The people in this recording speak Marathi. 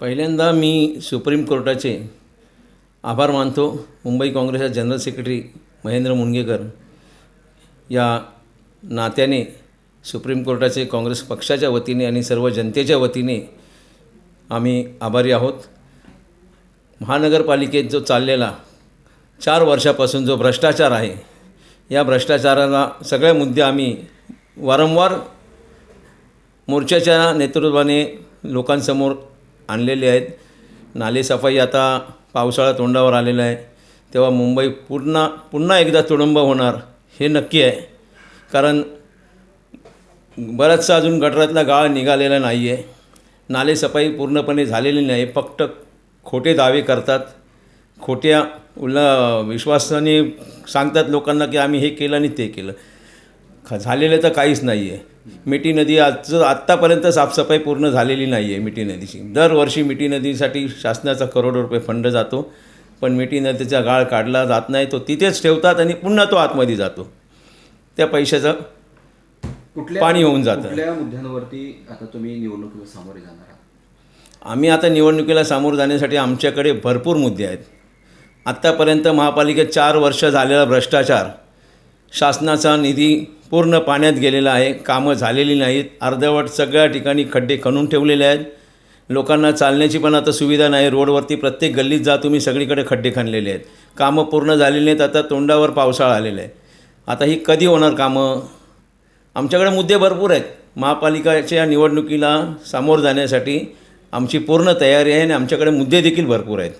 पहिल्यांदा मी सुप्रीम कोर्टाचे आभार मानतो. मुंबई काँग्रेसच्या जनरल सेक्रेटरी महेंद्र मुणगेकर या नात्याने सुप्रीम कोर्टाचे काँग्रेस पक्षाच्या वतीने आणि सर्व जनतेच्या वतीने आम्ही आभारी आहोत. महानगरपालिकेत जो चाललेला चार वर्षापासून जो भ्रष्टाचार आहे या भ्रष्टाचाराला सगळे मुद्दे आम्ही वारंवार मोर्चाच्या नेतृत्वाने लोकांसमोर आणलेले आहेत. नालेसफाई आता पावसाळा तोंडावर आलेला आहे. तेव्हा मुंबई पुन्हा पुन्हा एकदा तुडुंब होणार हे नक्की आहे. कारण बराचसा अजून गटारातला गाळ निघालेला नाही आहे नालेसफाई पूर्णपणे झालेली नाही. फक्त खोटे दावे करतात. खोट्या उल्ला विश्वासाने सांगतात लोकांना की आम्ही हे केलं आणि ते केलं. ख झालेलं तर काहीच नाही आहे मिठी नदी आजचं आत्तापर्यंत साफसफाई पूर्ण झालेली नाही आहे मिठी नदीची. दरवर्षी मिठी नदीसाठी शासनाचा करोडो रुपये फंड जातो. पण मिठी नदीचा गाळ काढला जात नाही तो तिथेच ठेवतात आणि पुन्हा तो आतमध्ये जातो. त्या पैशाचं कुठल्या पाणी होऊन जातं. कुठल्या मुद्द्यांवरती आता तुम्ही निवडणुकीला सामोरे जाणार आहात? आम्ही आता निवडणुकीला सामोरं जाण्यासाठी आमच्याकडे भरपूर मुद्दे आहेत. आत्तापर्यंत महापालिकेत चार वर्ष झालेला भ्रष्टाचार शासनाचा निधी पूर्ण पाण्यात गेलेला आहे कामं झालेली नाहीत. अर्धवट सगळ्या ठिकाणी खड्डे खणून ठेवलेले आहेत. लोकांना चालण्याची पण आता सुविधा नाही. रोडवरती प्रत्येक गल्लीत जा तुम्ही सगळीकडे खड्डे खणलेले आहेत. कामं पूर्ण झालेली नाहीत. आता तोंडावर पावसाळा आलेला आहे. आता ही कधी होणार कामं? आमच्याकडे मुद्दे भरपूर आहेत. महापालिकाच्या निवडणुकीला सामोरं जाण्यासाठी आमची पूर्ण तयारी आहे आणि आमच्याकडे मुद्दे देखील भरपूर आहेत.